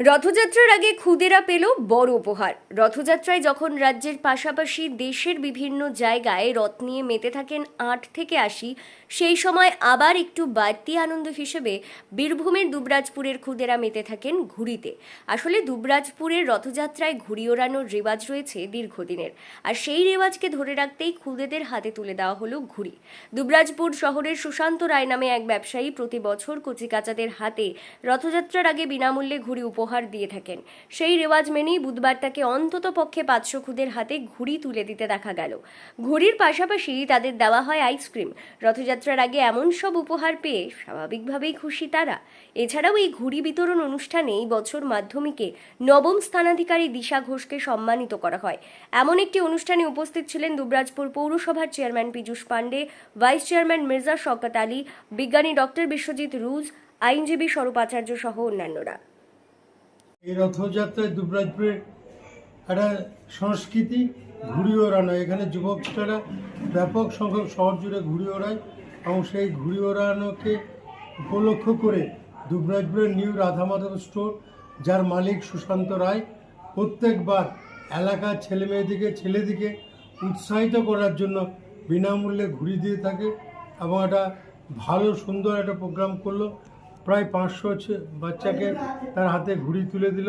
রথযাত্রার আগে খুদেরা পেল বড় উপহার। রথযাত্রায় যখন রাজ্যের পাশাপাশি দেশের বিভিন্ন জায়গায় রথ নিয়ে মেতে থাকেন আট থেকে আশি, সেই সময় আবার একটু বাড়তি আনন্দ হিসেবে বীরভূমের দুবরাজপুরের খুদেরা মেতে থাকেন ঘুড়িতে। আসলে দুবরাজপুরের রথযাত্রায় ঘুড়ি ওড়ানোর রেওয়াজ রয়েছে দীর্ঘদিনের। আর সেই রেওয়াজকে ধরে রাখতেই খুদেদের হাতে তুলে দেওয়া হলো ঘুড়ি। দুবরাজপুর শহরের সুশান্ত রায় নামে এক ব্যবসায়ী প্রতি বছর কচিকাচাদের হাতে রথযাত্রার আগে বিনামূল্যে ঘুড়ি উপহার দিয়ে থাকেন। সেই রেওয়াজ মেনেই বুধবার তাকে অন্তত পক্ষে পাঁচশো খুদের হাতে ঘুড়ি তুলে দিতে দেখা গেল। ঘুড়ির পাশাপাশি তাদের দেওয়া হয় আইসক্রিম রথযাত্রার আগে এমন সব উপহার পেয়ে স্বাভাবিকভাবেই খুশি তারা। এছাড়াও এই ঘুড়ি বিতরণ অনুষ্ঠানে এই বছর মাধ্যমিকে নবম স্থানাধিকারী দিশা ঘোষকে সম্মানিত করা হয়। এমন একটি অনুষ্ঠানে উপস্থিত ছিলেন দুবরাজপুর পৌরসভার chairman Piyush Pandey, vice chairman Mirza Shaukat Ali, বিজ্ঞানী ডক্টর বিশ্বজিৎ রুজ, আইনজীবী স্বরূপ আচার্য সহ অন্যান্যরা। এই রথযাত্রায় দুবরাজপুরের একটা সংস্কৃতি ঘুড়ি ওড়ানো। এখানে যুবকরা ব্যাপক সংখ্যক শহর জুড়ে ঘুড়ি ওড়ায় এবং সেই ঘুড়ি ওড়ানোকে উপলক্ষ করে দুবরাজপুরের নিউ রাধা মাধব স্টোর, যার মালিক সুশান্ত রায়, প্রত্যেকবার এলাকার ছেলে মেয়েদিকে ছেলেদিকে উৎসাহিত করার জন্য বিনামূল্যে ঘুড়ি দিয়ে থাকে এবং একটা ভালো, সুন্দর একটা প্রোগ্রাম করল। প্রায় পাঁচশো বাচ্চাকে তার হাতে ঘুড়ি তুলে দিল।